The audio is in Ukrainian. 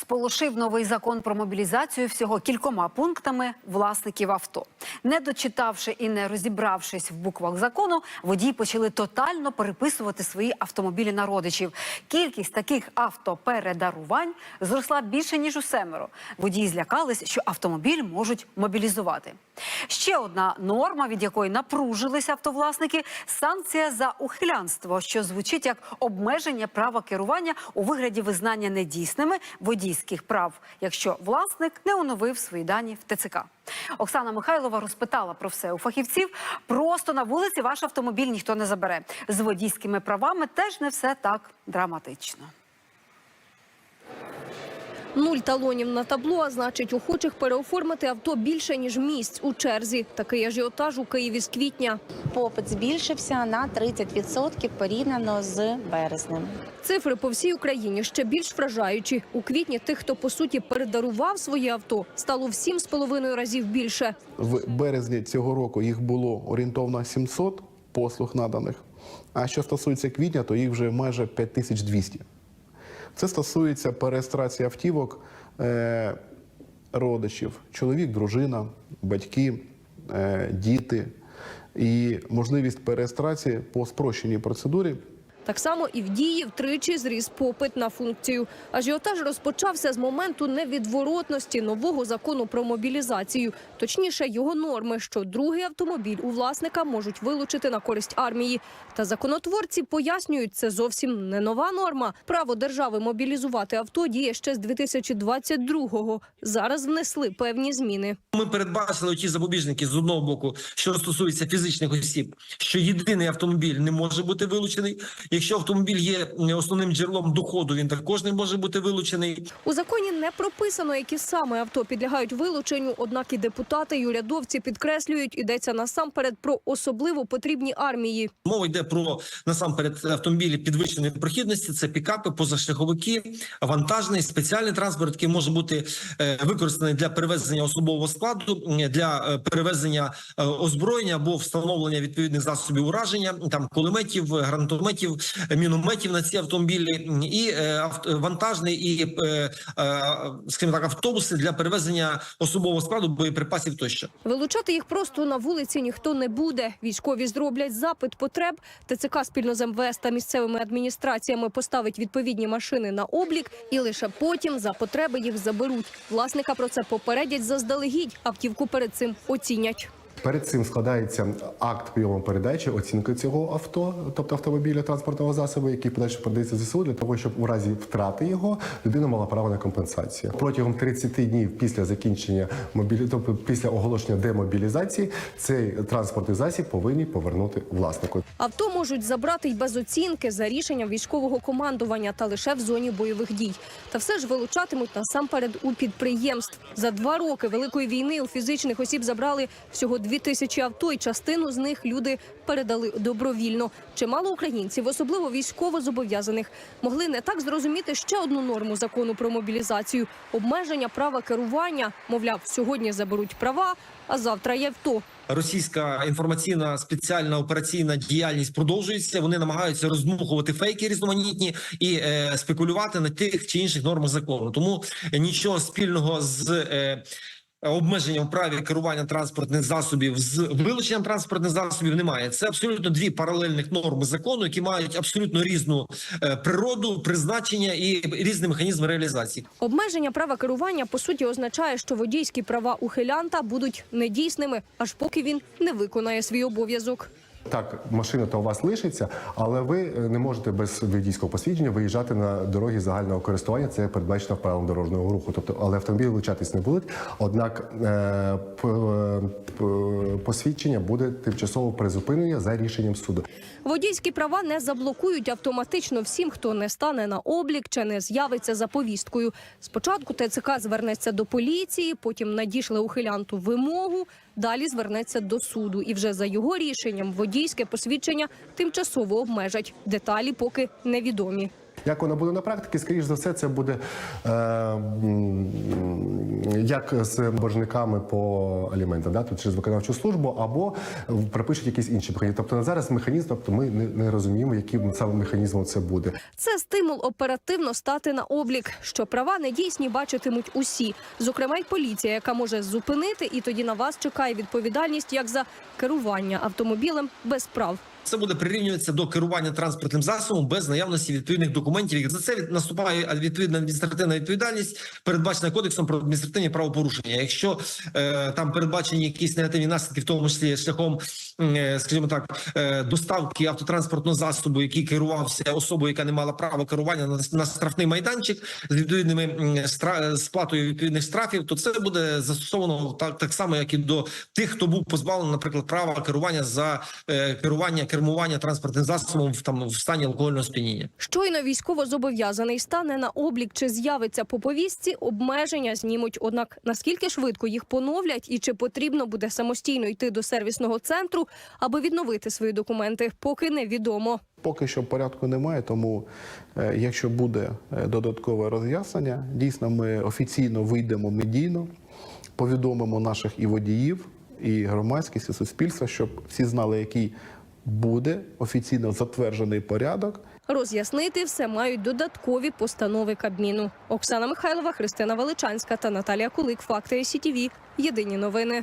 Сполошив новий закон про мобілізацію всього кількома пунктами власників авто. Не дочитавши і не розібравшись в буквах закону, водії почали тотально переписувати свої автомобілі на родичів. Кількість таких автопередарувань зросла більше ніж у семеро. Водії злякались, що автомобіль можуть мобілізувати. Ще одна норма, від якої напружились автовласники санкція за ухилянство, що звучить як обмеження права керування у вигляді визнання недійсними водійських прав, якщо власник не оновив свої дані в ТЦК. Оксана Михайлова розпитала про все у фахівців. Просто на вулиці ваш автомобіль ніхто не забере. З водійськими правами теж не все так драматично. Нуль талонів на табло, а значить, охочих переоформити авто більше ніж місць у черзі. Такий ажіотаж у Києві з квітня. Попит збільшився на 30% порівняно з березнем. Цифри по всій Україні ще більш вражаючі. У квітні тих, хто по суті передарував своє авто, стало в сім з половиною разів більше. В березні цього року їх було орієнтовно 700 послуг наданих. А що стосується квітня, то їх вже майже 5200. Це стосується перереєстрації автівок е, родичів: чоловік, дружина, батьки, е, діти. І можливість перереєстрації по спрощеній процедурі Так само і в дії втричі зріс попит на функцію. Ажіотаж розпочався з моменту невідворотності нового закону про мобілізацію, точніше його норми, що другий автомобіль у власника можуть вилучити на користь армії. Та законотворці пояснюють, це зовсім не нова норма. Право держави мобілізувати авто діє ще з 2022-го. Зараз внесли певні зміни. Ми передбачили ті запобіжники з одного боку, що стосується фізичних осіб, що єдиний автомобіль не може бути вилучений. Якщо автомобіль є основним джерелом доходу, він також не може бути вилучений. У законі не прописано, які саме авто підлягають вилученню. Однак і депутати, і урядовці підкреслюють, йдеться насамперед про особливо потрібні армії. Мова йде про насамперед автомобілі підвищеної прохідності. Це пікапи, позашляховики, вантажний спеціальний транспорт, який може бути е, використаний для перевезення особового складу, для е, перевезення е, озброєння або встановлення відповідних засобів ураження, там кулеметів, гранатометів, мінометів на ці автомобілі, і е, вантажний і е, е, скажімо так, автобуси для перевезення особового складу, боєприпасів тощо. Вилучати їх просто на вулиці ніхто не буде. Військові зроблять запит потреб. ТЦК спільно з МВС та місцевими адміністраціями поставить відповідні машини на облік, і лише потім за потреби їх заберуть. Власника про це попередять заздалегідь. Автівку перед цим оцінять. Перед цим складається акт прийому передачі, оцінки цього авто, тобто автомобіля транспортного засобу, який подальше передається ЗСУ, для того, щоб у разі втрати його людина мала право на компенсацію. Протягом 30 днів після закінчення мобілі... тобто після оголошення демобілізації, цей транспортний засіб повинні повернути власнику. Авто можуть забрати й без оцінки за рішенням військового командування та лише в зоні бойових дій. Та все ж вилучатимуть насамперед у підприємств. За два роки великої війни у фізичних осіб забрали всього дві тисячі авто, і частину з них люди передали добровільно. Чимало українців, особливо військово зобов'язаних, могли не так зрозуміти ще одну норму закону про мобілізацію обмеження права керування. Мовляв, сьогодні заберуть права, а завтра є авто. Російська інформаційна спеціальна операційна діяльність продовжується. Вони намагаються роздмухувати фейки різноманітні і е, спекулювати на тих чи інших нормах закону. Тому нічого спільного з. Е, Обмеженням праві керування транспортних засобів з вилученням транспортних засобів немає. Це абсолютно дві паралельних норми закону, які мають абсолютно різну е, природу, призначення і різні механізми реалізації. Обмеження права керування по суті означає, що водійські права ухилянта будуть недійсними, аж поки він не виконає свій обов'язок. Так, машина то у вас лишиться, але ви е, не можете без водійського посвідчення виїжджати на дороги загального користування. Це передбачено в правилам дорожнього руху. Тобто, але автомобілі вилучатись не будуть. Однак е, п- посвідчення буде тимчасово призупинення за рішенням суду. Водійські права не заблокують автоматично всім, хто не стане на облік чи не з'явиться за повісткою. Спочатку ТЦК звернеться до поліції, потім надішле ухилянту вимогу. Далі звернеться до суду, і вже за його рішенням водійське посвідчення тимчасово обмежать. Деталі поки невідомі. Як воно буде на практиці, скоріш за все, це буде е, як з боржниками по аліментам, да? тут через виконавчу службу, або пропишуть якісь інші механізми. Тобто на зараз механізм, тобто ми не, не розуміємо, яким саме механізмом це буде. Це стимул оперативно стати на облік, що права недійсні бачитимуть усі, зокрема й поліція, яка може зупинити, і тоді на вас чекає відповідальність як за керування автомобілем без прав. Це буде прирівнюватися до керування транспортним засобом без наявності відповідних документів. За це наступає відповідна адміністративна відповідальність, передбачена кодексом про адміністративні правопорушення. Якщо е, там передбачені якісь негативні наслідки, в тому числі шляхом, е, скажімо так, е, доставки автотранспортного засобу, який керувався особою, яка не мала права керування на, на штрафний майданчик з відповідними м, стра- сплатою відповідних штрафів, то це буде застосовано так, так само, як і до тих, хто був позбавлений, наприклад, права керування за е, керування кермування транспортним засобом в там в стані алкогольного сп'яніння. Щойно військовозобов'язаний стане на облік чи з'явиться по повістці, обмеження знімуть. Однак наскільки швидко їх поновлять і чи потрібно буде самостійно йти до сервісного центру, аби відновити свої документи, поки невідомо. Поки що порядку немає, тому е, якщо буде е, додаткове роз'яснення, дійсно ми офіційно вийдемо медійно, повідомимо наших і водіїв, і громадськість, і суспільство, щоб всі знали, який буде офіційно затверджений порядок. Роз'яснити все мають додаткові постанови Кабміну. Оксана Михайлова, Христина Величанська та Наталія Кулик. Факти СІТІВІ. Єдині новини.